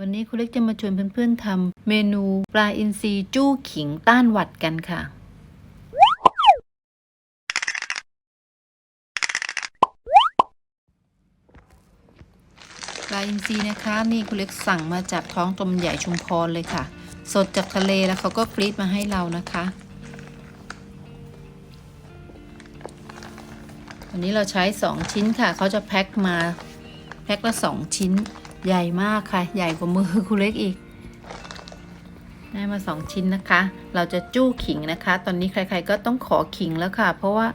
วันนี้คุณเล็กจะมาชวนเพื่อนๆทำเมนูปลาอินทรีจู้ขิงต้านหวัดกันค่ะ ปลาอินทรีนะคะนี่คุณเล็กสั่งมาจากท้องตมใหญ่ชุมพรเลยค่ะ สดจากทะเลแล้วเขาก็กรีดมาให้เรานะคะวันนี้เราใช้ 2 ชิ้นค่ะ เขาจะแพ็คมาแพ็คละ 2 ชิ้น ใหญ่มากค่ะ ใหญ่กว่ามือคุณเล็กอีก ได้มา2ชิ้นนะคะ เราจะจู้ขิงนะคะ ตอนนี้ใครๆก็ต้องขอขิงแล้วค่ะ เพราะว่า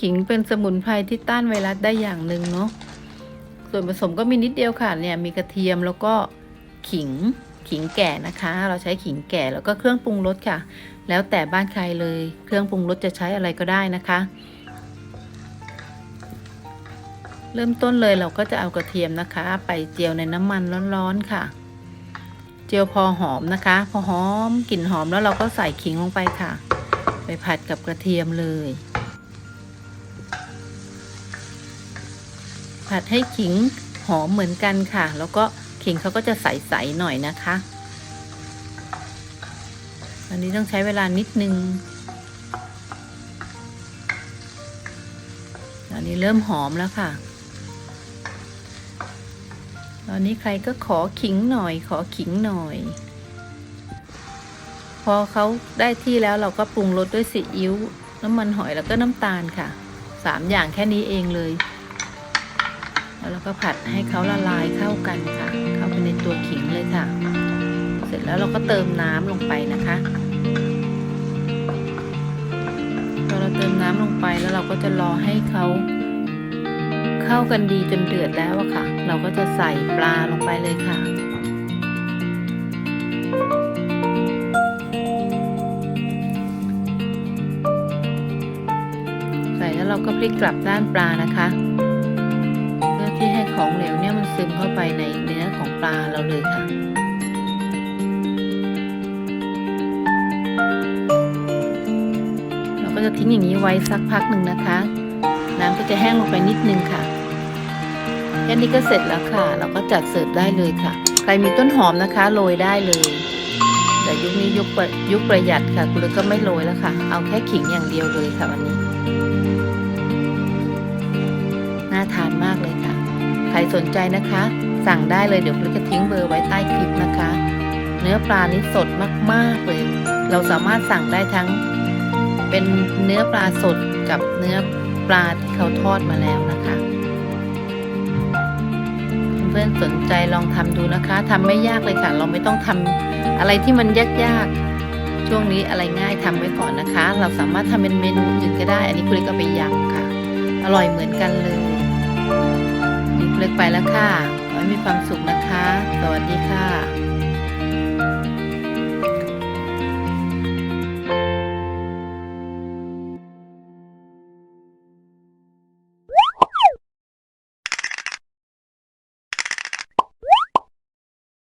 ขิงเป็นสมุนไพรที่ต้านไวรัสได้อย่างหนึ่งเนาะ ส่วนผสมก็มีนิดเดียวค่ะ เนี่ยมีกระเทียมแล้วก็ขิงขิงแก่นะคะ เราใช้ขิงแก่แล้วก็เครื่องปรุงรสค่ะ แล้วแต่บ้านใครเลย เครื่องปรุงรสจะใช้อะไรก็ได้นะคะ เริ่มต้นเลยเราก็จะเอากระเทียมนะคะ ไปเจียวในน้ำมันร้อนๆค่ะ เจียวพอหอมนะคะ พอหอมกลิ่นหอมแล้วเราก็ใส่ขิงลงไปค่ะ ไปผัดกับกระเทียมเลย ผัดให้ขิงหอมเหมือนกันค่ะ แล้วก็ขิงเขาก็จะใสๆหน่อยนะคะ อันนี้ต้องใช้เวลานิดนึงอันนี้เริ่มหอมแล้วค่ะ ตอนนี้ใครก็ขอขิงหน่อย ขอขิงหน่อย พอเขาได้ที่แล้วเราก็ปรุงรสด้วยซีอิ๊วน้ำมันหอยแล้วก็น้ำตาลค่ะสามอย่างแค่นี้เองเลย แล้วเราก็ผัดให้เขาละลายเข้ากันค่ะ เข้าไปในตัวขิงเลยค่ะ เสร็จแล้วเราก็เติมน้ำลงไปนะคะพอเราเติมน้ำลงไปแล้วเราก็จะรอให้เขา เข้ากันดีจนเดือดแล้วอะค่ะ เราก็จะใส่ปลาลงไปเลยค่ะ ใส่แล้วเราก็พลิกกลับด้านปลานะคะเพื่อที่ให้ของเหลวเนี่ยมันซึมเข้าไปในเนื้อของปลาเราเลยค่ะเราก็จะทิ้งอย่างนี้ไว้สักพักหนึ่งนะคะ น้ำก็จะแห้งลงไปนิดนึงค่ะ แค่นี้ก็เสร็จแล้วค่ะ เราก็จัดเสิร์ฟได้เลยค่ะ ใครมีต้นหอมนะคะโรยได้เลย แต่ยุคนี้ยุคประยุคประหยัดค่ะคุณเลยก็ไม่โรยแล้วค่ะ เอาแค่ขิงอย่างเดียวเลยค่ะวันนี้ น่าทานมากเลยค่ะ ใครสนใจนะคะ สั่งได้เลยเดี๋ยวคลิกจะทิ้งเบอร์ไว้ใต้คลิปนะคะ เนื้อปลานี้สดมากๆเลย เราสามารถสั่งได้ทั้ง เป็นเนื้อปลาสดกับเนื้อปลาที่เขาทอดมาแล้วนะคะ พื่อนๆสนใจลองทำดูนะคะทำไม่ยากเลยค่ะ เราไม่ต้องทำอะไรที่มันยากๆ ช่วงนี้อะไรง่ายทำไว้ก่อนนะคะ เราสามารถทำเป็นเมนูอื่นก็ได้ อันนี้คุณเล็กก็ไปยำค่ะ อร่อยเหมือนกันเลยนี่คุณเล็กไปแล้วค่ะขอให้มีความสุขนะคะ สวัสดีค่ะ